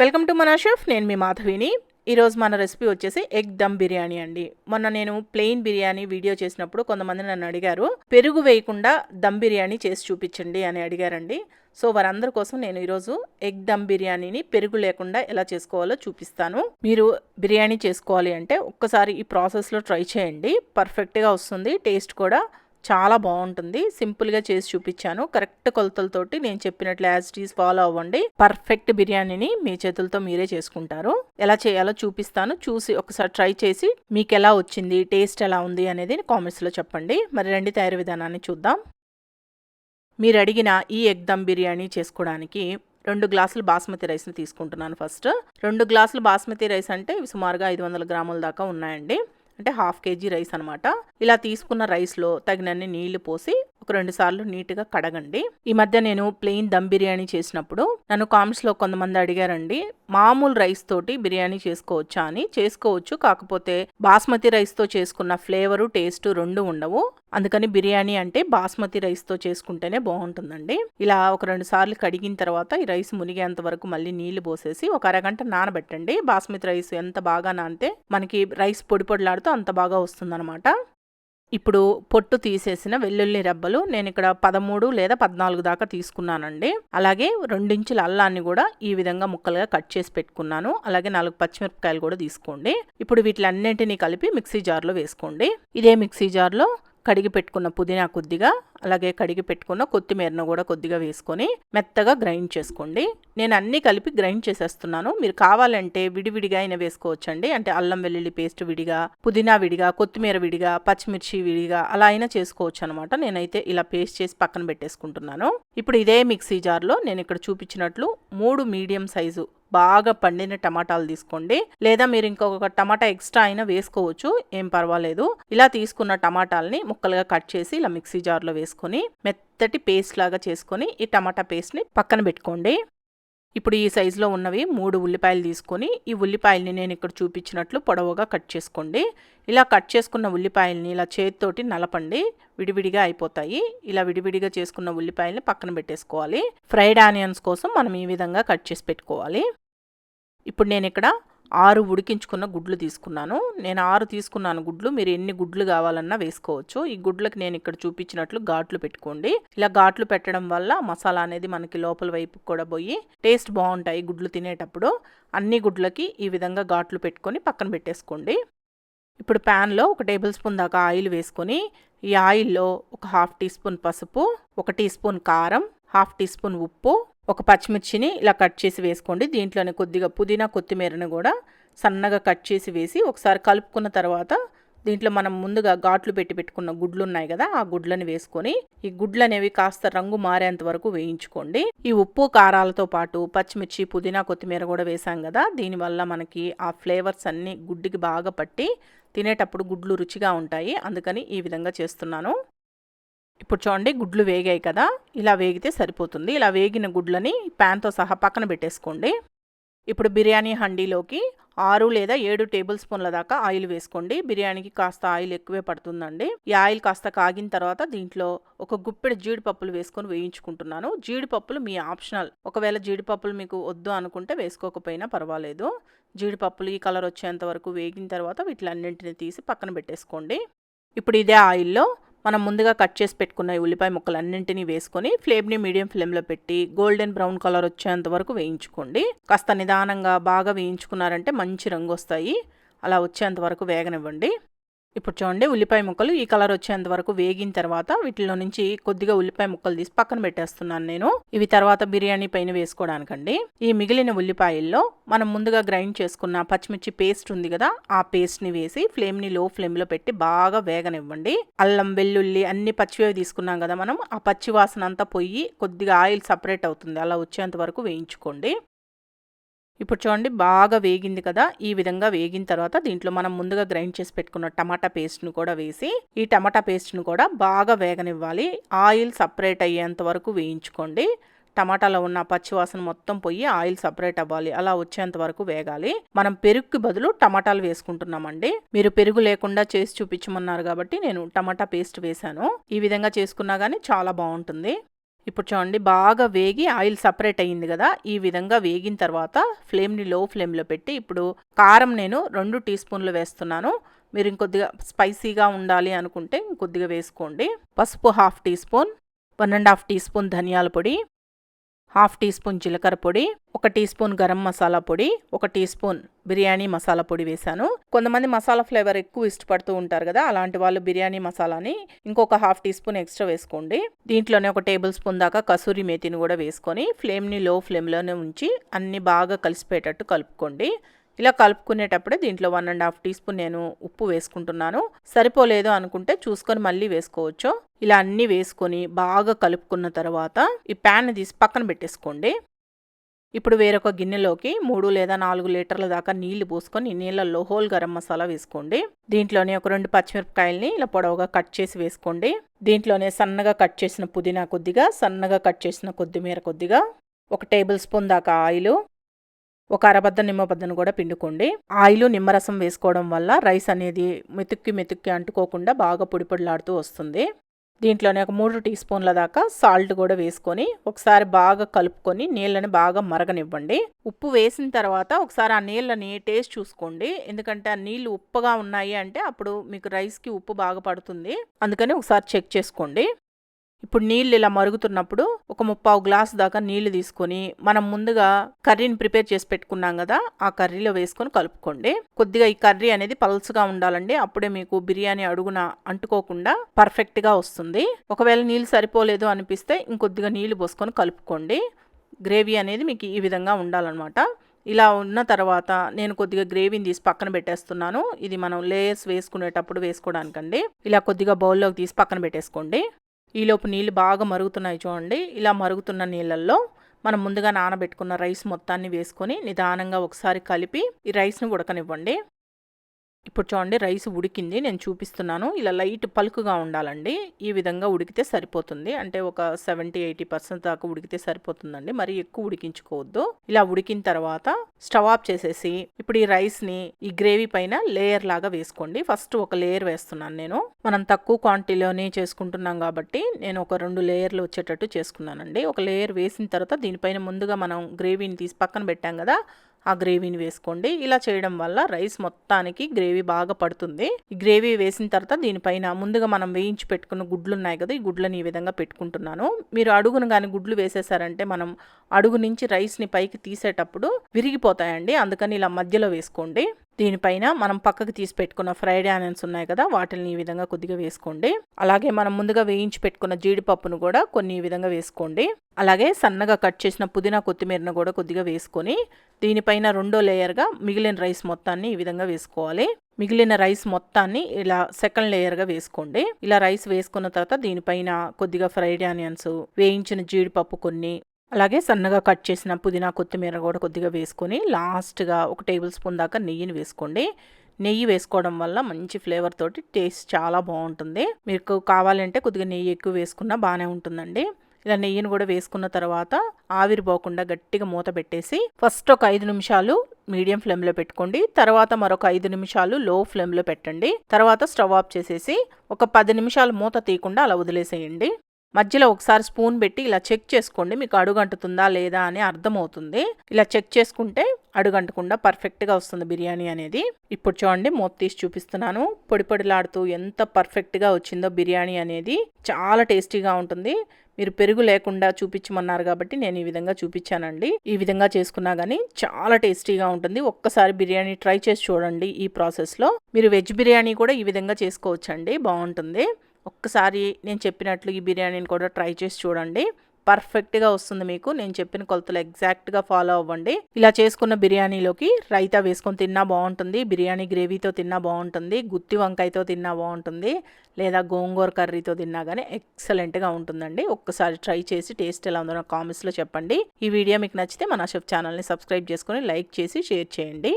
Welcome to మన chef నేను మీ మాధవిని. ఈరోజు మన రెసిపీ వచ్చేసి ఎగ్ దమ్ బిర్యానీ అండి. మొన్న నేను ప్లెయిన్ బిర్యానీ వీడియో చేసినప్పుడు కొంతమంది నన్ను అడిగారు పెరుగు వేయకుండా దమ్ బిర్యానీ చేసి చూపించండి అని అడిగారండి. సో వారందరి కోసం నేను ఈరోజు ఎగ్ దమ్ బిర్యానీని పెరుగు లేకుండా ఎలా చేసుకోవాలో చూపిస్తాను. మీరు బిర్యానీ చేసుకోవాలి అంటే ఒక్కసారి ఈ ప్రాసెస్లో ట్రై చేయండి. పర్ఫెక్ట్గా వస్తుంది టేస్ట్ కూడా. చాలా బాగుంటుంది. సింపుల్గా చేసి చూపించాను. కరెక్ట్ కొలతలతోటి నేను చెప్పినట్లు యాజ్ టీస్ ఫాలో అవ్వండి. పర్ఫెక్ట్ బిర్యానీని మీ చేతులతో మీరే చేసుకుంటారు. ఎలా చేయాలో చూపిస్తాను. చూసి ఒకసారి ట్రై చేసి మీకు ఎలా వచ్చింది టేస్ట్ ఎలా ఉంది అనేది కామెంట్స్లో చెప్పండి. మరి రెండు తయారీ విధానాన్ని చూద్దాం. మీరు అడిగిన ఈ ఎగ్ దమ్ బిర్యానీ చేసుకోవడానికి రెండు గ్లాసులు బాస్మతి రైస్ని తీసుకుంటున్నాను ఫస్ట్. రెండు గ్లాసులు బాస్మతి రైస్ అంటే ఇవి సుమారుగా ఐదు వందల గ్రాముల దాకా ఉన్నాయండి. అంటే హాఫ్ కేజీ రైస్ అనమాట ఇలా తీసుకున్న రైస్లో తగినన్ని నీళ్ళు పోసి ఒక రెండు సార్లు నీట్గా కడగండి. ఈ మధ్య నేను ప్లెయిన్ దమ్ బిర్యానీ చేసినప్పుడు నన్ను కామెంట్స్లో కొంతమంది అడిగారండి మామూలు రైస్ తోటి బిర్యానీ చేసుకోవచ్చా? అని. చేసుకోవచ్చు కాకపోతే బాస్మతి రైస్తో చేసుకున్న ఫ్లేవరు టేస్ట్ రెండు ఉండవు. అందుకని బిర్యానీ అంటే బాస్మతి రైస్తో చేసుకుంటేనే బాగుంటుందండి. ఇలా ఒక రెండు సార్లు కడిగిన తర్వాత ఈ రైస్ మునిగేంత వరకు మళ్ళీ నీళ్ళు పోసేసి ఒక అరగంట నానబెట్టండి. బాస్మతి రైస్ ఎంత బాగా నానితే మనకి రైస్ పొడి పొడిలాడుతూ అంత బాగా వస్తుందన్నమాట. ఇప్పుడు పొట్టు తీసేసిన వెల్లుల్లి రెబ్బలు నేను ఇక్కడ పదమూడు లేదా పద్నాలుగు దాకా తీసుకున్నానండి. అలాగే రెండించుల అల్లాన్ని కూడా ఈ విధంగా ముక్కలుగా కట్ చేసి పెట్టుకున్నాను. అలాగే నాలుగు పచ్చిమిరపకాయలు కూడా తీసుకోండి. ఇప్పుడు వీటిలన్నింటినీ కలిపి మిక్సీ జార్లో వేసుకోండి. ఇదే మిక్సీ జార్లో కడిగి పెట్టుకున్న పుదీనా కొద్దిగా అలాగే కడిగి పెట్టుకున్న కొత్తిమీరను కూడా కొద్దిగా వేసుకొని మెత్తగా గ్రైండ్ చేసుకోండి. నేను అన్నీ కలిపి గ్రైండ్ చేసేస్తున్నాను. మీరు కావాలంటే విడివిడిగా అయినా వేసుకోవచ్చండి. అంటే అల్లం వెల్లుల్లి పేస్ట్ విడిగా పుదీనా విడిగా కొత్తిమీర విడిగా పచ్చిమిర్చి విడిగా అలా అయినా చేసుకోవచ్చు అనమాట నేనైతే ఇలా పేస్ట్ చేసి పక్కన పెట్టేసుకుంటున్నాను. ఇప్పుడు ఇదే మిక్సీ జార్లో నేను ఇక్కడ చూపించినట్లు మూడు మీడియం సైజు బాగా పండిన టమాటాలు తీసుకోండి. లేదా మీరు ఇంకొక టమాటా ఎక్స్ట్రా అయినా వేసుకోవచ్చు. ఏం పర్వాలేదు. ఇలా తీసుకున్న టమాటాలని ముక్కలుగా కట్ చేసి ఇలా మిక్సీ జార్లో వేసుకొని మెత్తటి పేస్ట్ లాగా చేసుకొని ఈ టమాటా పేస్ట్ని పక్కన పెట్టుకోండి. ఇప్పుడు ఈ సైజులో ఉన్నవి మూడు ఉల్లిపాయలు తీసుకొని ఈ ఉల్లిపాయల్ని నేను ఇక్కడ చూపించినట్లు పొడవుగా కట్ చేసుకోండి. ఇలా కట్ చేసుకున్న ఉల్లిపాయల్ని ఇలా చేతితోటి నలపండి. విడివిడిగా అయిపోతాయి. ఇలా విడివిడిగా చేసుకున్న ఉల్లిపాయల్ని పక్కన పెట్టేసుకోవాలి. ఫ్రైడ్ ఆనియన్స్ కోసం మనం ఈ విధంగా కట్ చేసి పెట్టుకోవాలి. ఇప్పుడు నేను ఇక్కడ ఆరు ఉడికించుకున్న గుడ్లు తీసుకున్నాను. నేను ఆరు తీసుకున్నాను గుడ్లు. మీరు ఎన్ని గుడ్లు కావాలన్నా వేసుకోవచ్చు. ఈ గుడ్లకు నేను ఇక్కడ చూపించినట్లు ఘాట్లు పెట్టుకోండి. ఇలా ఘాట్లు పెట్టడం వల్ల మసాలా అనేది మనకి లోపల వైపు కూడా పోయి టేస్ట్ బాగుంటాయి గుడ్లు తినేటప్పుడు. అన్ని గుడ్లకి ఈ విధంగా ఘాట్లు పెట్టుకొని పక్కన పెట్టేసుకోండి. ఇప్పుడు ప్యాన్లో ఒక టేబుల్ స్పూన్ దాకా ఆయిల్ వేసుకొని ఈ ఆయిల్లో ఒక హాఫ్ టీ స్పూన్ పసుపు ఒక టీ స్పూన్ కారం హాఫ్ టీ స్పూన్ ఉప్పు ఒక పచ్చిమిర్చిని ఇలా కట్ చేసి వేసుకోండి. దీంట్లోనే కొద్దిగా పుదీనా కొత్తిమీరని కూడా సన్నగా కట్ చేసి వేసి ఒకసారి కలుపుకున్న తర్వాత దీంట్లో మనం ముందుగా ఘాట్లు పెట్టి పెట్టుకున్న గుడ్లు ఉన్నాయి కదా ఆ గుడ్లని వేసుకొని ఈ గుడ్లు అనేవి కాస్త రంగు మారేంత వరకు వేయించుకోండి. ఈ ఉప్పు కారాలతో పాటు పచ్చిమిర్చి పుదీనా కొత్తిమీర కూడా వేసాం కదా దీనివల్ల మనకి ఆ ఫ్లేవర్స్ అన్నీ గుడ్డుకి బాగా పట్టి తినేటప్పుడు గుడ్లు రుచిగా ఉంటాయి. అందుకని ఈ విధంగా చేస్తున్నాను. ఇప్పుడు చూడండి గుడ్లు వేగాయి కదా. ఇలా వేగితే సరిపోతుంది. ఇలా వేగిన గుడ్లని ప్యాన్తో సహా పక్కన పెట్టేసుకోండి. ఇప్పుడు బిర్యానీ హండీలోకి ఆరు లేదా ఏడు టేబుల్ స్పూన్ల దాకా ఆయిల్ వేసుకోండి. బిర్యానీకి కాస్త ఆయిల్ ఎక్కువే పడుతుందండి. ఈ ఆయిల్ కాస్త కాగిన తర్వాత దీంట్లో ఒక గుప్పెడు జీడిపప్పులు వేసుకొని వేయించుకుంటున్నాను. జీడిపప్పులు మీ ఆప్షనల్. ఒకవేళ జీడిపప్పులు మీకు వద్దు అనుకుంటే వేసుకోకపోయినా పర్వాలేదు. జీడిపప్పులు ఈ కలర్ వచ్చేంత వరకు వేగిన తర్వాత వీటిలన్నింటిని తీసి పక్కన పెట్టేసుకోండి. ఇప్పుడు ఇదే ఆయిల్లో మనం ముందుగా కట్ చేసి పెట్టుకున్న ఉల్లిపాయ ముక్కలన్నింటినీ వేసుకొని ఫ్లేమ్ని మీడియం ఫ్లేమ్లో పెట్టి గోల్డెన్ బ్రౌన్ కలర్ వచ్చేంత వరకు వేయించుకోండి. కాస్త నిదానంగా బాగా వేయించుకున్నారంటే మంచి రంగు వస్తాయి. అలా వచ్చేంత వరకు వేగనివ్వండి. ఇప్పుడు చూడండి ఉల్లిపాయ ముక్కలు ఈ కలర్ వచ్చేంత వరకు వేగిన తర్వాత వీటిలో నుంచి కొద్దిగా ఉల్లిపాయ ముక్కలు తీసి పక్కన పెట్టేస్తున్నాను నేను. ఇవి తర్వాత బిర్యానీ పైన వేసుకోవడానికండి. ఈ మిగిలిన ఉల్లిపాయల్లో మనం ముందుగా గ్రైండ్ చేసుకున్న పచ్చిమిర్చి పేస్ట్ ఉంది కదా ఆ పేస్ట్ని వేసి ఫ్లేమ్ని లో ఫ్లేమ్లో పెట్టి బాగా వేగనివ్వండి. అల్లం వెల్లుల్లి అన్ని పచ్చివేవి తీసుకున్నాం కదా మనం ఆ పచ్చి వాసన అంతా పోయి కొద్దిగా ఆయిల్ సపరేట్ అవుతుంది. అలా వచ్చేంత వరకు వేయించుకోండి. ఇప్పుడు చూడండి బాగా వేగింది కదా? ఈ విధంగా వేగిన తర్వాత దీంట్లో మనం ముందుగా గ్రైండ్ చేసి పెట్టుకున్న టమాటా పేస్ట్ను కూడా వేసి ఈ టమాటా పేస్ట్ను కూడా బాగా వేగనివ్వాలి. ఆయిల్ సపరేట్ అయ్యేంత వరకు వేయించుకోండి. టమాటాలో ఉన్న పచ్చివాసన మొత్తం పోయి ఆయిల్ సపరేట్ అవ్వాలి. అలా వచ్చేంత వరకు వేగాలి. మనం పెరుగుకి బదులు టమాటాలు వేసుకుంటున్నామండి. మీరు పెరుగు లేకుండా చేసి చూపించమన్నారు కాబట్టి నేను టమాటా పేస్ట్ వేశాను. ఈ విధంగా చేసుకున్నా కానీ చాలా బాగుంటుంది. ఇప్పుడు చూడండి బాగా వేగి ఆయిల్ సపరేట్ అయ్యింది కదా ఈ విధంగా వేగిన తర్వాత ఫ్లేమ్ని లో ఫ్లేమ్లో పెట్టి ఇప్పుడు కారం నేను రెండు టీ స్పూన్లు వేస్తున్నాను. మీరు ఇంకొద్దిగా స్పైసీగా ఉండాలి అనుకుంటే ఇంకొద్దిగా వేసుకోండి. పసుపు half teaspoon one and half teaspoon ధనియాల పొడి హాఫ్ టీ స్పూన్ జీలకర్ర పొడి ఒక టీ స్పూన్ గరం మసాలా పొడి ఒక టీ స్పూన్ బిర్యానీ మసాలా పొడి వేశాను. కొంతమంది మసాలా ఫ్లేవర్ ఎక్కువ ఇష్టపడుతూ ఉంటారు కదా అలాంటి వాళ్ళు బిర్యానీ మసాలాని ఇంకొక హాఫ్ టీ స్పూన్ ఎక్స్ట్రా వేసుకోండి. దీంట్లోనే ఒక టేబుల్ స్పూన్ దాకా కసూరి మేతిని కూడా వేసుకొని ఫ్లేమ్ని లో ఫ్లేమ్లోనే ఉంచి అన్ని బాగా కలిసిపోయేటట్టు కలుపుకోండి. ఇలా కలుపుకునేటప్పుడే దీంట్లో one and half teaspoon నేను ఉప్పు వేసుకుంటున్నాను. సరిపోలేదు అనుకుంటే చూసుకొని మళ్ళీ వేసుకోవచ్చు. ఇలా అన్నీ వేసుకొని బాగా కలుపుకున్న తర్వాత ఈ ప్యాన్ తీసి పక్కన పెట్టేసుకోండి. ఇప్పుడు వేరొక గిన్నెలోకి మూడు లేదా నాలుగు లీటర్ల దాకా నీళ్ళు పోసుకొని నీళ్ళల్లో హోల్ గరం మసాలా వేసుకోండి. దీంట్లోనే ఒక రెండు పచ్చిమిరపకాయల్ని ఇలా పొడవుగా కట్ చేసి వేసుకోండి. దీంట్లోనే సన్నగా కట్ చేసిన పుదీనా కొద్దిగా సన్నగా కట్ చేసిన కొద్దిమీర కొద్దిగా ఒక టేబుల్ స్పూన్ దాకా ఆయిల్ ఒక అరబద్ద నిమ్మబద్దను కూడా పిండుకోండి. ఆయిల్ నిమ్మరసం వేసుకోవడం వల్ల రైస్ అనేది మెతుక్కి మెతుక్కి అంటుకోకుండా బాగా పొడిపొడిలాడుతూ వస్తుంది. దీంట్లోనే ఒక మూడు టీ స్పూన్ల దాకా సాల్ట్ కూడా వేసుకొని ఒకసారి బాగా కలుపుకొని నీళ్ళని బాగా మరగనివ్వండి. ఉప్పు వేసిన తర్వాత ఒకసారి ఆ నీళ్ళని టేస్ట్ చూసుకోండి. ఎందుకంటే ఆ నీళ్ళు ఉప్పుగా ఉన్నాయి అంటే అప్పుడు మీకు రైస్కి ఉప్పు బాగా పడుతుంది. అందుకని ఒకసారి చెక్ చేసుకోండి. ఇప్పుడు నీళ్ళు ఇలా మరుగుతున్నప్పుడు ఒక ముప్పావు గ్లాస్ దాకా నీళ్ళు తీసుకొని మనం ముందుగా కర్రీని ప్రిపేర్ చేసి పెట్టుకున్నాం కదా ఆ కర్రీలో వేసుకొని కలుపుకోండి. కొద్దిగా ఈ కర్రీ అనేది పల్స్గా ఉండాలండి. అప్పుడే మీకు బిర్యానీ అడుగున అంటుకోకుండా పర్ఫెక్ట్గా వస్తుంది. ఒకవేళ నీళ్ళు సరిపోలేదు అనిపిస్తే ఇంకొద్దిగా నీళ్ళు పోసుకొని కలుపుకోండి. గ్రేవీ అనేది మీకు ఈ విధంగా ఉండాలన్నమాట. ఇలా ఉన్న తర్వాత నేను కొద్దిగా గ్రేవీని తీసి పక్కన పెట్టేస్తున్నాను. ఇది మనం లేయర్స్ వేసుకునేటప్పుడు వేసుకోవడానికండి. ఇలా కొద్దిగా బౌల్లోకి తీసి పక్కన పెట్టేసుకోండి. ఈలోపు నీళ్ళు బాగా మరుగుతున్నాయి చూడండి. ఇలా మరుగుతున్న నీళ్ళల్లో మనం ముందుగా నానబెట్టుకున్న రైస్ మొత్తాన్ని వేసుకొని నిదానంగా ఒకసారి కలిపి ఈ రైస్ను ఉడకనివ్వండి. ఇప్పుడు చూడండి రైస్ ఉడికింది నేను చూపిస్తున్నాను. ఇలా లైట్ పలుకుగా ఉండాలండి. ఈ విధంగా ఉడికితే సరిపోతుంది. అంటే ఒక సెవెంటీ ఎయిటీ పర్సెంట్ దాకా ఉడికితే సరిపోతుందండి. మరి ఎక్కువ ఉడికించుకోవద్దు. ఇలా ఉడికిన తర్వాత స్టవ్ ఆఫ్ చేసేసి ఇప్పుడు ఈ రైస్ని ఈ గ్రేవీ పైన లేయర్ లాగా వేసుకోండి. ఫస్ట్ ఒక లేయర్ వేస్తున్నాను నేను. మనం తక్కువ క్వాంటిటీలోనే చేసుకుంటున్నాం కాబట్టి నేను ఒక రెండు లేయర్లు వచ్చేటట్టు చేసుకున్నానండి. ఒక లేయర్ వేసిన తర్వాత దీనిపైన ముందుగా మనం గ్రేవీని తీసి పక్కన పెట్టాం కదా ఆ గ్రేవీని వేసుకోండి. ఇలా చేయడం వల్ల రైస్ మొత్తానికి గ్రేవీ బాగా పడుతుంది. ఈ గ్రేవీ వేసిన తర్వాత దీనిపైన ముందుగా మనం వేయించి పెట్టుకున్న గుడ్లు ఉన్నాయి కదా ఈ గుడ్లను ఈ విధంగా పెట్టుకుంటున్నాను. మీరు అడుగును కానీ గుడ్లు వేసేసారంటే మనం అడుగు నుంచి రైస్ని పైకి తీసేటప్పుడు విరిగిపోతాయండి. అందుకని ఇలా మధ్యలో వేసుకోండి. దీనిపైన మనం పక్కకు తీసి పెట్టుకున్న ఫ్రైడ్ ఆనియన్స్ ఉన్నాయి కదా వాటిని ఈ విధంగా కొద్దిగా వేసుకోండి. అలాగే మనం ముందుగా వేయించి పెట్టుకున్న జీడిపప్పును కూడా కొన్ని ఈ విధంగా వేసుకోండి. అలాగే సన్నగా కట్ చేసిన పుదీనా కొత్తిమీరను కూడా కొద్దిగా వేసుకొని దీనిపైన రెండో లేయర్గా మిగిలిన రైస్ మొత్తాన్ని ఈ విధంగా వేసుకోవాలి. మిగిలిన రైస్ మొత్తాన్ని ఇలా సెకండ్ లేయర్గా వేసుకోండి. ఇలా రైస్ వేసుకున్న తర్వాత దీనిపైన కొద్దిగా ఫ్రైడ్ ఆనియన్స్ వేయించిన జీడిపప్పు కొన్ని అలాగే సన్నగా కట్ చేసిన పుదీనా కొత్తిమీర కూడా కొద్దిగా వేసుకొని లాస్ట్గా ఒక టేబుల్ స్పూన్ దాకా నెయ్యిని వేసుకోండి. నెయ్యి వేసుకోవడం వల్ల మంచి ఫ్లేవర్ తోటి టేస్ట్ చాలా బాగుంటుంది. మీకు కావాలంటే కొద్దిగా నెయ్యి ఎక్కువ వేసుకున్నా బాగానే ఉంటుందండి. ఇలా నెయ్యిని కూడా వేసుకున్న తర్వాత ఆవిరిపోకుండా గట్టిగా మూత పెట్టేసి ఫస్ట్ ఒక ఐదు నిమిషాలు మీడియం ఫ్లేమ్లో పెట్టుకోండి. తర్వాత మరొక ఐదు నిమిషాలు లో ఫ్లేమ్లో పెట్టండి. తర్వాత స్టవ్ ఆఫ్ చేసేసి ఒక పది నిమిషాలు మూత తీయకుండా అలా వదిలేసేయండి. మధ్యలో ఒకసారి స్పూన్ పెట్టి ఇలా చెక్ చేసుకోండి మీకు అడుగంటుతుందా లేదా అని అర్థమవుతుంది. ఇలా చెక్ చేసుకుంటే అడుగంటకుండా పర్ఫెక్ట్గా వస్తుంది బిర్యానీ అనేది. ఇప్పుడు చూడండి మూత తీసి చూపిస్తున్నాను. పొడి పొడిలాడుతూ ఎంత పర్ఫెక్ట్గా వచ్చిందో బిర్యానీ అనేది. చాలా టేస్టీగా ఉంటుంది. మీరు పెరుగు లేకుండా చూపించమన్నారు కాబట్టి నేను ఈ విధంగా చూపించానండి. ఈ విధంగా చేసుకున్నా కానీ చాలా టేస్టీగా ఉంటుంది. ఒక్కసారి బిర్యానీ ట్రై చేసి చూడండి ఈ ప్రాసెస్లో. మీరు వెజ్ బిర్యానీ కూడా ఈ విధంగా చేసుకోవచ్చండి. బాగుంటుంది. ఒక్కసారి నేను చెప్పినట్లు ఈ బిర్యానీని కూడా ట్రై చేసి చూడండి. పర్ఫెక్ట్గా వస్తుంది మీకు. నేను చెప్పిన కొలతలు ఎగ్జాక్ట్గా ఫాలో అవ్వండి. ఇలా చేసుకున్న బిర్యానీలోకి రైతా వేసుకొని తిన్నా బాగుంటుంది. బిర్యానీ గ్రేవీతో తిన్నా బాగుంటుంది. గుత్తి వంకాయతో తిన్నా బాగుంటుంది. లేదా గోంగూర కర్రీతో తిన్నా కానీ ఎక్సలెంట్గా ఉంటుందండి. ఒక్కసారి ట్రై చేసి టేస్ట్ ఎలా ఉందో నాకు కామెంట్స్లో చెప్పండి. ఈ వీడియో మీకు నచ్చితే మన షెఫ్ ఛానల్ని సబ్స్క్రైబ్ చేసుకొని లైక్ చేసి షేర్ చేయండి.